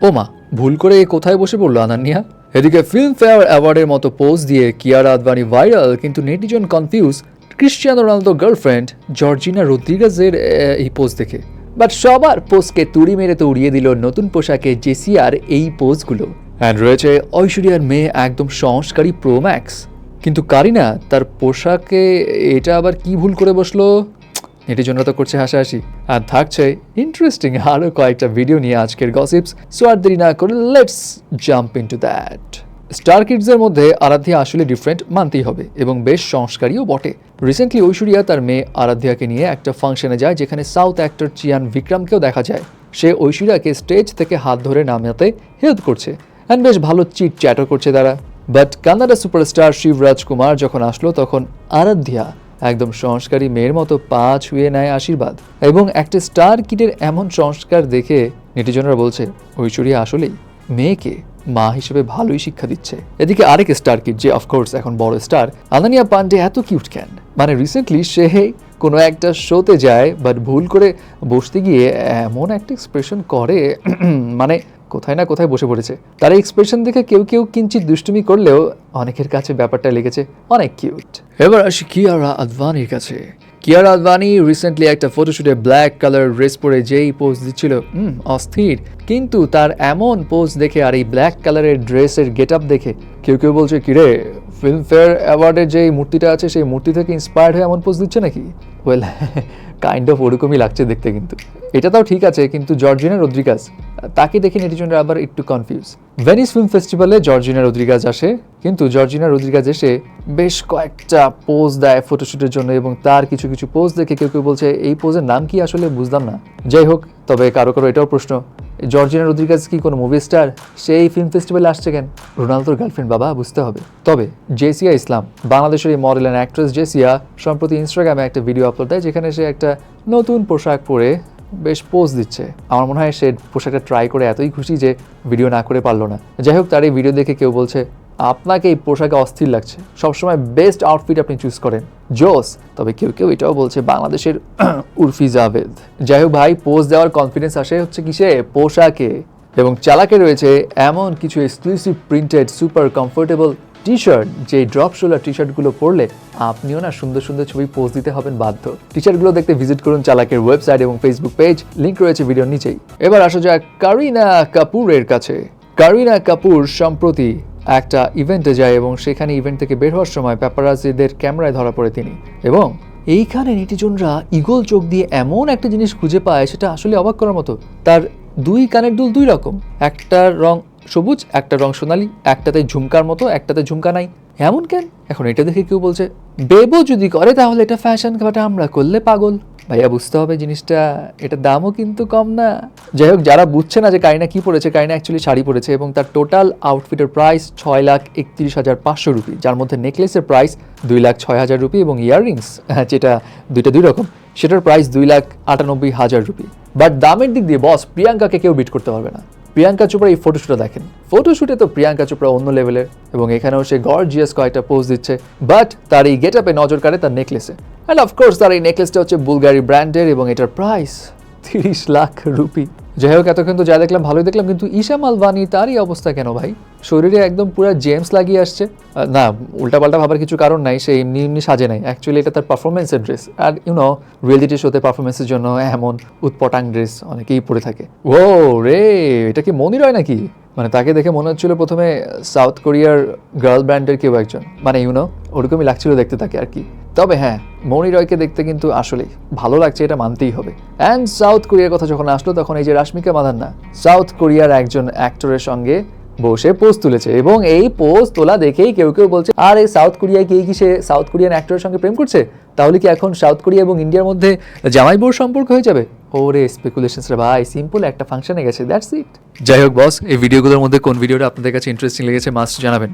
ও মা, ভুল করে কোথায় বসে পড়ল আনান্নিয়া এদিকে ফিল্ম ফেয়ার অ্যাওয়ার্ডের মতো পোজ দিয়ে কিয়ারা আদবানি ভাইরাল কিন্তু netizen confuse Cristiano Ronaldo girlfriend Georgina রদ্রিগাজের এই পোজ দেখে। বাট সবার পোজকে তুড়ি মেরে তো উড়িয়ে দিল নতুন পোশাকে জেসিয়ার এই পোজগুলো অ্যান্ড রয়েছে ঐশ্বরিয়ার মেয়ে একদম সংস্কারী প্রোম্যাক্স কিন্তু কারিনা, তার পোশাকে এটা আবার কি ভুল করে বসল? নেটিজনরা তো করছে হাসাহাসি। আর থাকছে ইন্টারেস্টিং আরও কয়েকটা ভিডিও নিয়ে আজকের গসিপস সো আর দেরি না করে let's jump into that star কিডসের মধ্যে আরাধ্যা আসলে ডিফারেন্ট মানতেই হবে, এবং বেশ সংস্কারীও বটে। রিসেন্টলি ঐশ্বরিয়া তার মেয়ে আরাধ্যাকে নিয়ে একটা ফাংশনে যায়, যেখানে সাউথ অ্যাক্টর চিয়ান বিক্রমকেও দেখা যায়। সে ঐশ্বরিয়াকে স্টেজ থেকে হাত ধরে নামাতে হেল্প করছে অ্যান্ড বেশ ভালো চিট চ্যাটও করছে তারা। বাট কানাডা সুপারস্টার শিবরাজ কুমার যখন আসলো, তখন আরাধ্যা একদম সংস্কারী মেয়ের মতো পা ছুঁয়ে নেয় আশীর্বাদ। এবং একটা স্টার কিটের এমন সংস্কার দেখে নেটিজনরা বলছে ঐশ্বরিয়া আসলেই মেয়েকে মা হিসেবে ভালোই শিক্ষা দিচ্ছে। এদিকে আরেক স্টার কিট, যে অফকোর্স এখন বড় স্টার, আনানিয়া পান্ডে এত কিউট ক্যান মানে রিসেন্টলি সে কোনো একটা শোতে যায় বাট ভুল করে বসতে গিয়ে এমন একটা এক্সপ্রেশন করে মানে কোথায় না কোথায় বসে পড়েছে। তার এক্সপ্রেশন দেখে কেউ কেউ কিঞ্চিত দুষ্টুমি করলেও অনেকের কাছে ব্যাপারটা লেগেছে অনেক কিউট এবার আসি কিয়ারা আদভানির কাছে। কিয়ারা আদভানি রিসেন্টলি একটা ফটোশুটে ব্ল্যাক কালার ড্রেস পরে যেই পোজ দিচ্ছিল অস্থির। কিন্তু তার এমন পোজ দেখে আর এই ব্ল্যাক কালারের ড্রেসের গেট আপ দেখে কেউ কেউ বলছে, কিরে ফিল্মফেয়ার অ্যাওয়ার্ডের যে মূর্তিটা আছে, সেই মূর্তি থেকে ইন্সপায়ার্ড হয়ে এমন পোজ দিচ্ছে নাকি? ওয়েল কাইন্ড অফ ওরকমই লাগছে দেখতে কিন্তু। এটা তাও ঠিক আছে, কিন্তু জর্জিনা রদ্রিগাস তাকে দেখে নেটিজনরা আবার একটু কনফিউজ ভেনিস ফিল্ম ফেস্টিভ্যালে জর্জিনা রদ্রিগাজ আসে, কিন্তু জর্জিনা রদ্রিগাজ এসে বেশ কয়েকটা পোজ দেয় ফটোশ্যুটের জন্য এবং তার কিছু কিছু পোজ দেখে কেউ কেউ বলছে, এই পোজের নাম কি আসলে বুঝলাম না? যাই হোক, তবে কারও কারও এটাও প্রশ্ন। জর্জিনা রদ্রিগাজ কি কোনো মুভি স্টার সেই ফিল্ম ফেস্টিভ্যালে আসছে কেন? রোনালদোর গার্লফ্রেন্ড বাবা, বুঝতে হবে। তবে, জেসিয়া ইসলাম, বাংলাদেশের এই মডেল অ্যান্ড অ্যাক্ট্রেস জেসিয়া, সম্প্রতি ইনস্টাগ্রামে একটা ভিডিও আপলোড দেয়, যেখানে সে একটা নতুন পোশাক পরে বেশ পোজ দিচ্ছে। আমার মনে হয় সে পোশাকটা ট্রাই করে এতই খুশি যে ভিডিও না করে পারল না। যাই হোক, তার এই ভিডিও দেখে কেউ বলছে আপনাকে এই পোশাকে অস্থির লাগছে। সবসময় বেস্ট আউটফিট আপনি চুজ করেন। জোস, তবে কেউ কেউ এটাও বলছে বাংলাদেশের উর্ফি জাভেদ যাই হোক ভাই পোজ দেওয়ার কনফিডেন্স আসে হচ্ছে কিসে? পোশাকে। এবং চালাকে রয়েছে এমন কিছু exclusive printed super comfortable T shirt যে ড্রপ শোলার টি শার্টগুলো পরলে আপনিও না সুন্দর সুন্দর ছবি পোস্ট দিতে হবেন বাধ্য। টি শার্টগুলো দেখতে ভিজিট করুন চালাকের ওয়েবসাইট এবং ফেসবুক পেজ লিঙ্ক রয়েছে ভিডিওর নিচেই। এবার আসা যাক কারিনা কাপুরের কাছে। কারিনা কাপুর সম্প্রতি একটা ইভেন্টে যায় এবং সেখানে ইভেন্ট থেকে বের হওয়ার সময় প্যাপারাজিদের ক্যামেরায় ধরা পড়ে তিনি। এবং এইখানে নেটিজনরা ইগল চোখ দিয়ে এমন একটা জিনিস খুঁজে পায়, সেটা আসলে অবাক করার মতো। তার দুই কানের দুল দুই রকম। একটার রং সবুজ, একটা রং সোনালি, একটাতে ঝুমকার মতো, একটাতে ঝুমকা নাই। এমন কেন? এখন এটা দেখে কেউ বলছে, বেবো যদি করে তাহলে এটা ফ্যাশন বাট আমরা করলে পাগল। ভাইয়া, বুঝতে হবে জিনিসটা, এটার দামও কিন্তু কম না। যাই হোক, যারা বুঝছে না যে কাইনা কি পড়েছে, কাইনা অ্যাকচুয়ালি শাড়ি পরেছে এবং তার টোটাল আউটফিটের প্রাইস ছয় লাখ একত্রিশ হাজার পাঁচশো রুপি, যার মধ্যে নেকলেসের প্রাইস দুই লাখ ছয় হাজার রুপি এবং ইয়াররিংস যেটা দুইটা দুই রকম, সেটার প্রাইস দুই লাখ আটানব্বই হাজার রুপি। বাট দামের দিক দিয়ে বস প্রিয়াঙ্কাকে কেউ বিট করতে পারবে না। প্রিয়াঙ্কা চোপড়া এই ফটোশ্যুটটা দেখেন। ফটোশ্যুটে তো প্রিয়াঙ্কা চোপড়া অন্য লেভেলের এবং এখানেও সে গর্জিয়াস কয়েকটা পোজ দিচ্ছে বাট তার এই গেট আপে নজর কাড়ে তার নেকলেসে অ্যান্ড অফকোর্স তার এই নেকলেসটা হচ্ছে বুলগারি ব্র্যান্ডের এবং এটার প্রাইস তিরিশ লাখ রুপি। যাই হোক, এতক্ষণ তো যা দেখলাম, ভালোই দেখলাম, কিন্তু ঈশা মালবানি, তারই অবস্থা কেন ভাই? শরীরে একদম পুরো জেমস লাগিয়ে আসছে। না, উল্টাপাল্টা ভাবার কিছু কারণ নাই, সে এমনি এমনি সাজে নাই। অ্যাকচুয়ালি এটা তার পারফরমেন্সের ড্রেস আর ইউনো রিয়েলিটি শোতে পারফরমেন্সের জন্য এমন উৎপটাং ড্রেস অনেকেই পরে থাকে। ও রে, এটা কি মনি রয় নাকি? মানে তাকে দেখে মনে হচ্ছিল প্রথমে সাউথ কোরিয়ার গার্ল ব্র্যান্ডের কেউ একজন। মানে ইউনো ওরকমই লাগছিল দেখতে তাকে আর কি। তবে হ্যাঁ মৌনি রয়কে দেখতে কিন্তু আসলেই ভালো লাগছে, এটা মানতেই হবে। অ্যান্ড সাউথ কোরিয়ার কথা যখন আসলো, তখন এই যে রাশ্মিকা মাদান্না সাউথ কোরিয়ার একজন অ্যাক্টরের সঙ্গে বসে পোস্ট তুলেছে এবং এই পোজ তোলা দেখেই কেউ কেউ বলছে, আর এই সাউথ কোরিয়ায় কে কি সে সাউথ কোরিয়ান অ্যাক্টরের সঙ্গে প্রেম করছে? তাহলে কি এখন সাউথ কোরিয়া এবং ইন্ডিয়ার মধ্যে জামাই বউর সম্পর্ক হয়ে যাবে? ওরে স্পেকুলেশনস রে ভাই সিম্পল একটা ফাংশনে গেছে দ্যাটস ইট যাই হোক বস এই ভিডিওগুলোর মধ্যে কোন ভিডিওটা আপনাদের কাছে ইন্টারেস্টিং লেগেছে মাস্ট জানাবেন।